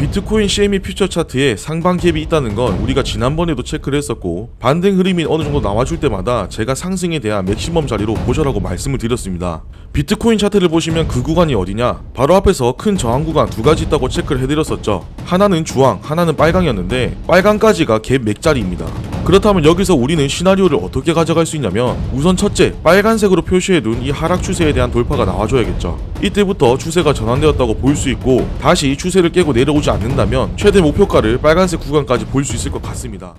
비트코인 CME 퓨처 차트에 상방 갭이 있다는 건 우리가 지난번에도 체크를 했었고 반등 흐름이 어느 정도 나와줄 때마다 제가 상승에 대한 맥시멈 자리로 보셔라고 말씀을 드렸습니다. 비트코인 차트를 보시면 그 구간이 어디냐? 바로 앞에서 큰 저항 구간 두 가지 있다고 체크를 해드렸었죠. 하나는 주황, 하나는 빨강이었는데 빨강까지가 갭 맥자리입니다. 그렇다면 여기서 우리는 시나리오를 어떻게 가져갈 수 있냐면 우선 첫째 빨간색으로 표시해둔 이 하락 추세에 대한 돌파가 나와줘야겠죠. 이때부터 추세가 전환되었다고 볼 수 있고 다시 추세를 깨고 내려오지 않는다면 최대 목표가를 빨간색 구간까지 볼 수 있을 것 같습니다.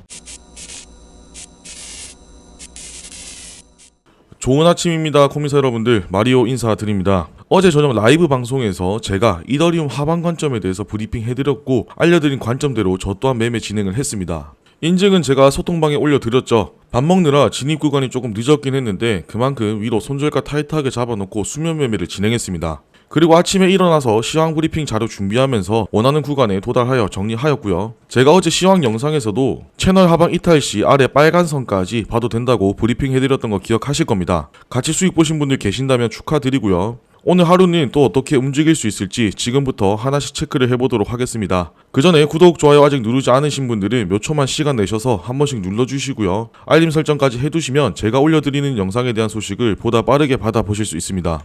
좋은 아침입니다. 코미사 여러분들 마리오 인사드립니다. 어제 저녁 라이브 방송에서 제가 이더리움 하방 관점에 대해서 브리핑 해드렸고 알려드린 관점대로 저 또한 매매 진행을 했습니다. 인증은 제가 소통방에 올려드렸죠. 밥 먹느라 진입 구간이 조금 늦었긴 했는데 그만큼 위로 손절가 타이트하게 잡아놓고 수면 매매를 진행했습니다. 그리고 아침에 일어나서 시황 브리핑 자료 준비하면서 원하는 구간에 도달하여 정리하였고요. 제가 어제 시황 영상에서도 채널 하방 이탈 시 아래 빨간 선까지 봐도 된다고 브리핑 해드렸던 거 기억하실 겁니다. 같이 수익 보신 분들 계신다면 축하드리고요. 오늘 하루는 또 어떻게 움직일 수 있을지 지금부터 하나씩 체크를 해보도록 하겠습니다. 그 전에 구독, 좋아요 아직 누르지 않으신 분들은 몇 초만 시간 내셔서 한 번씩 눌러주시고요. 알림 설정까지 해두시면 제가 올려드리는 영상에 대한 소식을 보다 빠르게 받아보실 수 있습니다.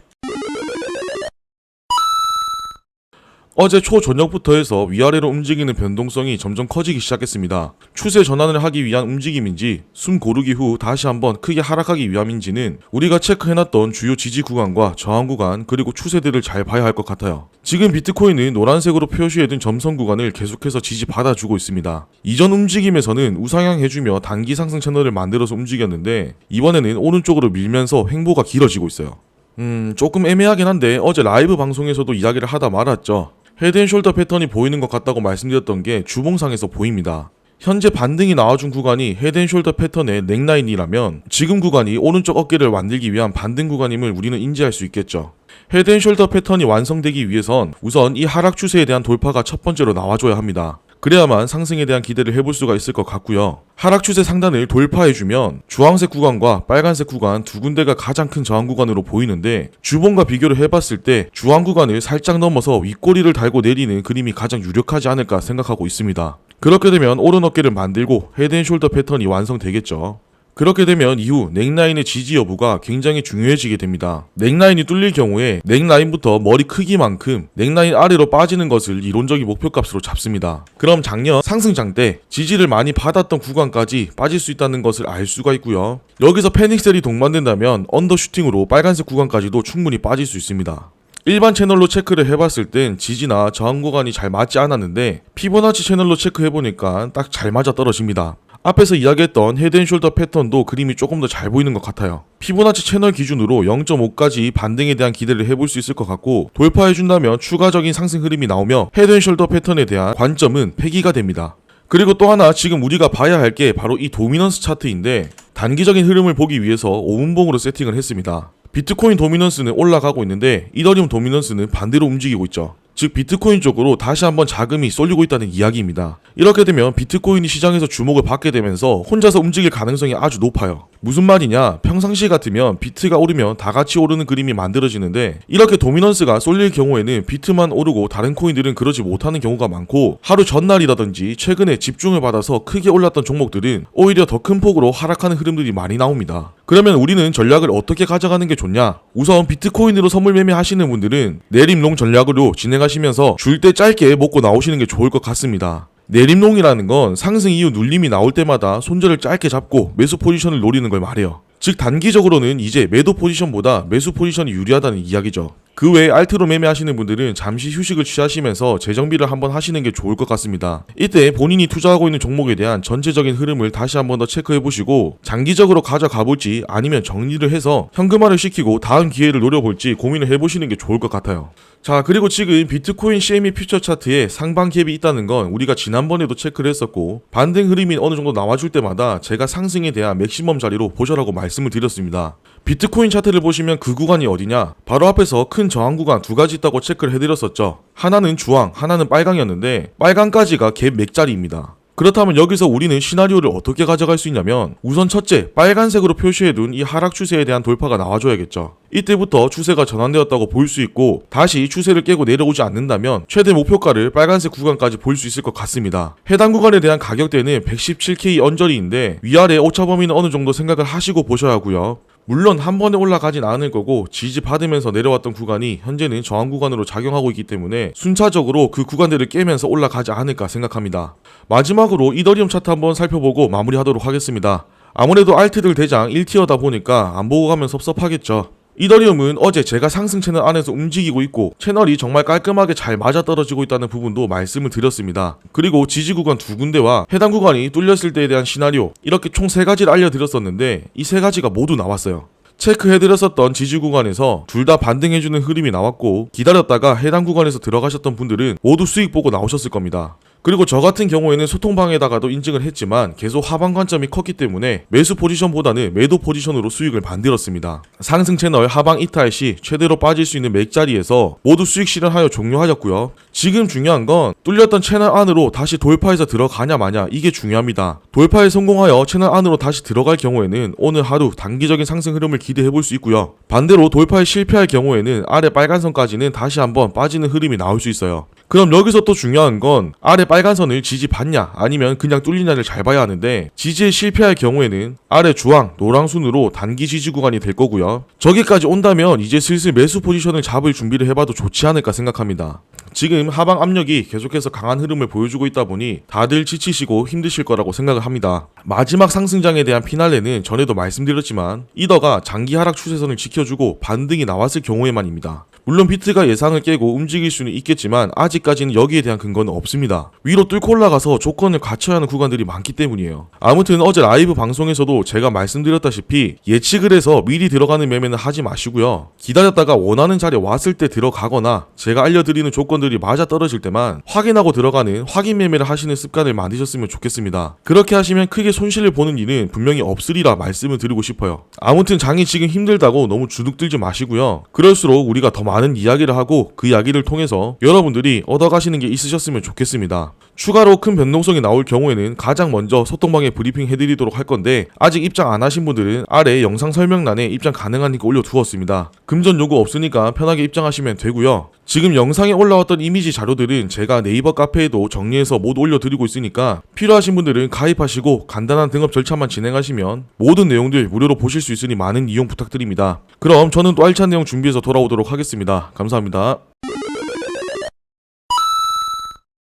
어제 초저녁부터 해서 위아래로 움직이는 변동성이 점점 커지기 시작했습니다. 추세 전환을 하기 위한 움직임인지 숨 고르기 후 다시 한번 크게 하락하기 위함인지는 우리가 체크해놨던 주요 지지 구간과 저항 구간 그리고 추세들을 잘 봐야 할 것 같아요. 지금 비트코인은 노란색으로 표시해둔 점선 구간을 계속해서 지지 받아주고 있습니다. 이전 움직임에서는 우상향 해주며 단기 상승 채널을 만들어서 움직였는데 이번에는 오른쪽으로 밀면서 횡보가 길어지고 있어요. 음, 조금 애매하긴 한데 어제 라이브 방송에서도 이야기를 하다 말았죠. 헤드앤숄더 패턴이 보이는 것 같다고 말씀드렸던 게 주봉상에서 보입니다. 현재 반등이 나와준 구간이 헤드앤숄더 패턴의 넥라인이라면 지금 구간이 오른쪽 어깨를 만들기 위한 반등 구간임을 우리는 인지할 수 있겠죠. 헤드앤숄더 패턴이 완성되기 위해선 우선 이 하락 추세에 대한 돌파가 첫 번째로 나와줘야 합니다. 그래야만 상승에 대한 기대를 해볼 수가 있을 것 같고요. 하락 추세 상단을 돌파해주면 주황색 구간과 빨간색 구간 두 군데가 가장 큰 저항 구간으로 보이는데 주봉과 비교를 해봤을 때 주황 구간을 살짝 넘어서 윗꼬리를 달고 내리는 그림이 가장 유력하지 않을까 생각하고 있습니다. 그렇게 되면 오른 어깨를 만들고 헤드앤숄더 패턴이 완성되겠죠. 그렇게 되면 이후 넥라인의 지지 여부가 굉장히 중요해지게 됩니다. 넥라인이 뚫릴 경우에 넥라인부터 머리 크기만큼 넥라인 아래로 빠지는 것을 이론적인 목표값으로 잡습니다. 그럼 작년 상승장 때 지지를 많이 받았던 구간까지 빠질 수 있다는 것을 알 수가 있고요. 여기서 패닉셀이 동반된다면 언더슈팅으로 빨간색 구간까지도 충분히 빠질 수 있습니다. 일반 채널로 체크를 해봤을 땐 지지나 저항 구간이 잘 맞지 않았는데 피보나치 채널로 체크해보니까 딱 잘 맞아 떨어집니다. 앞에서 이야기했던 헤드앤숄더 패턴도 그림이 조금 더 잘 보이는 것 같아요. 피보나치 채널 기준으로 0.5까지 반등에 대한 기대를 해볼 수 있을 것 같고 돌파해준다면 추가적인 상승 흐름이 나오며 헤드앤숄더 패턴에 대한 관점은 폐기가 됩니다. 그리고 또 하나 지금 우리가 봐야 할 게 바로 이 도미넌스 차트인데 단기적인 흐름을 보기 위해서 5분봉으로 세팅을 했습니다. 비트코인 도미넌스는 올라가고 있는데 이더리움 도미넌스는 반대로 움직이고 있죠. 즉 비트코인 쪽으로 다시 한번 자금이 쏠리고 있다는 이야기입니다. 이렇게 되면 비트코인이 시장에서 주목을 받게 되면서 혼자서 움직일 가능성이 아주 높아요. 무슨 말이냐? 평상시 같으면 비트가 오르면 다 같이 오르는 그림이 만들어지는데 이렇게 도미넌스가 쏠릴 경우에는 비트만 오르고 다른 코인들은 그러지 못하는 경우가 많고 하루 전날이라든지 최근에 집중을 받아서 크게 올랐던 종목들은 오히려 더 큰 폭으로 하락하는 흐름들이 많이 나옵니다. 그러면 우리는 전략을 어떻게 가져가는 게 좋냐? 우선 비트코인으로 선물 매매하시는 분들은 내림롱 전략으로 진행하시면서 줄 때 짧게 먹고 나오시는 게 좋을 것 같습니다. 내림롱이라는 건 상승 이후 눌림이 나올 때마다 손절을 짧게 잡고 매수 포지션을 노리는 걸 말해요. 즉 단기적으로는 이제 매도 포지션보다 매수 포지션이 유리하다는 이야기죠. 그 외에 알트로 매매하시는 분들은 잠시 휴식을 취하시면서 재정비를 한번 하시는 게 좋을 것 같습니다. 이때 본인이 투자하고 있는 종목에 대한 전체적인 흐름을 다시 한번 더 체크해 보시고 장기적으로 가져가 볼지 아니면 정리를 해서 현금화를 시키고 다음 기회를 노려볼지 고민을 해 보시는 게 좋을 것 같아요. 자, 그리고 지금 비트코인 CME 퓨처 차트에 상방 갭이 있다는 건 우리가 지난번에도 체크를 했었고 반등 흐름이 어느 정도 나와줄 때마다 제가 상승에 대한 맥시멈 자리로 보셔라고 말씀을 드렸습니다. 비트코인 차트를 보시면 그 구간이 어디냐? 바로 앞에서 큰 저항 구간 두 가지 있다고 체크를 해드렸었죠. 하나는 주황, 하나는 빨강이었는데 빨강까지가 갭 맥자리입니다. 그렇다면 여기서 우리는 시나리오를 어떻게 가져갈 수 있냐면 우선 첫째 빨간색으로 표시해둔 이 하락 추세에 대한 돌파가 나와줘야겠죠. 이때부터 추세가 전환되었다고 볼 수 있고 다시 추세를 깨고 내려오지 않는다면 최대 목표가를 빨간색 구간까지 볼 수 있을 것 같습니다. 해당 구간에 대한 가격대는 117K 언저리인데 위아래 오차 범위는 어느 정도 생각을 하시고 보셔야 하고요. 물론 한 번에 올라가진 않을 거고 지지 받으면서 내려왔던 구간이 현재는 저항 구간으로 작용하고 있기 때문에 순차적으로 그 구간들을 깨면서 올라가지 않을까 생각합니다. 마지막으로 이더리움 차트 한번 살펴보고 마무리하도록 하겠습니다. 아무래도 알트들 대장 1티어다 보니까 안 보고 가면 섭섭하겠죠. 이더리움은 어제 제가 상승 채널 안에서 움직이고 있고 채널이 정말 깔끔하게 잘 맞아떨어지고 있다는 부분도 말씀을 드렸습니다. 그리고 지지 구간 두 군데와 해당 구간이 뚫렸을 때에 대한 시나리오 이렇게 총 세 가지를 알려드렸었는데 이 세 가지가 모두 나왔어요. 체크해드렸었던 지지 구간에서 둘 다 반등해주는 흐름이 나왔고 기다렸다가 해당 구간에서 들어가셨던 분들은 모두 수익 보고 나오셨을 겁니다. 그리고 저 같은 경우에는 소통방에다가도 인증을 했지만 계속 하방 관점이 컸기 때문에 매수 포지션보다는 매도 포지션으로 수익을 만들었습니다. 상승 채널 하방 이탈 시 최대로 빠질 수 있는 맥자리에서 모두 수익 실현하여 종료하였고요. 지금 중요한 건 뚫렸던 채널 안으로 다시 돌파해서 들어가냐 마냐 이게 중요합니다. 돌파에 성공하여 채널 안으로 다시 들어갈 경우에는 오늘 하루 단기적인 상승 흐름을 기대해 볼 수 있고요. 반대로 돌파에 실패할 경우에는 아래 빨간 선까지는 다시 한번 빠지는 흐름이 나올 수 있어요. 그럼 여기서 또 중요한 건 아래 빨간 선을 지지받냐 아니면 그냥 뚫리냐를 잘 봐야 하는데 지지에 실패할 경우에는 아래 주황, 노랑 순으로 단기 지지 구간이 될 거고요. 저기까지 온다면 이제 슬슬 매수 포지션을 잡을 준비를 해봐도 좋지 않을까 생각합니다. 지금 하방 압력이 계속해서 강한 흐름을 보여주고 있다 보니 다들 지치시고 힘드실 거라고 생각을 합니다. 마지막 상승장에 대한 피날레는 전에도 말씀드렸지만 이더가 장기 하락 추세선을 지켜주고 반등이 나왔을 경우에만입니다. 물론 비트가 예상을 깨고 움직일 수는 있겠지만 아직까지는 여기에 대한 근거는 없습니다. 위로 뚫고 올라가서 조건을 갖춰야 하는 구간들이 많기 때문이에요. 아무튼 어제 라이브 방송에서도 제가 말씀드렸다시피 예측을 해서 미리 들어가는 매매는 하지 마시고요. 기다렸다가 원하는 자리에 왔을 때 들어가거나 제가 알려드리는 조건들이 맞아 떨어질 때만 확인하고 들어가는 확인 매매를 하시는 습관을 만드셨으면 좋겠습니다. 그렇게 하시면 크게 손실을 보는 일은 분명히 없으리라 말씀을 드리고 싶어요. 아무튼 장이 지금 힘들다고 너무 주눅들지 마시고요. 그럴수록 우리가 더 많은 이야기를 하고 그 이야기를 통해서 여러분들이 얻어가시는 게 있으셨으면 좋겠습니다. 추가로 큰 변동성이 나올 경우에는 가장 먼저 소통방에 브리핑 해드리도록 할 건데 아직 입장 안 하신 분들은 아래 영상 설명란에 입장 가능하니까 올려두었습니다. 금전 요구 없으니까 편하게 입장하시면 되고요. 지금 영상에 올라왔던 이미지 자료들은 제가 네이버 카페에도 정리해서 모두 올려드리고 있으니까 필요하신 분들은 가입하시고 간단한 등업 절차만 진행하시면 모든 내용들 무료로 보실 수 있으니 많은 이용 부탁드립니다. 그럼 저는 또 알찬 내용 준비해서 돌아오도록 하겠습니다. 감사합니다.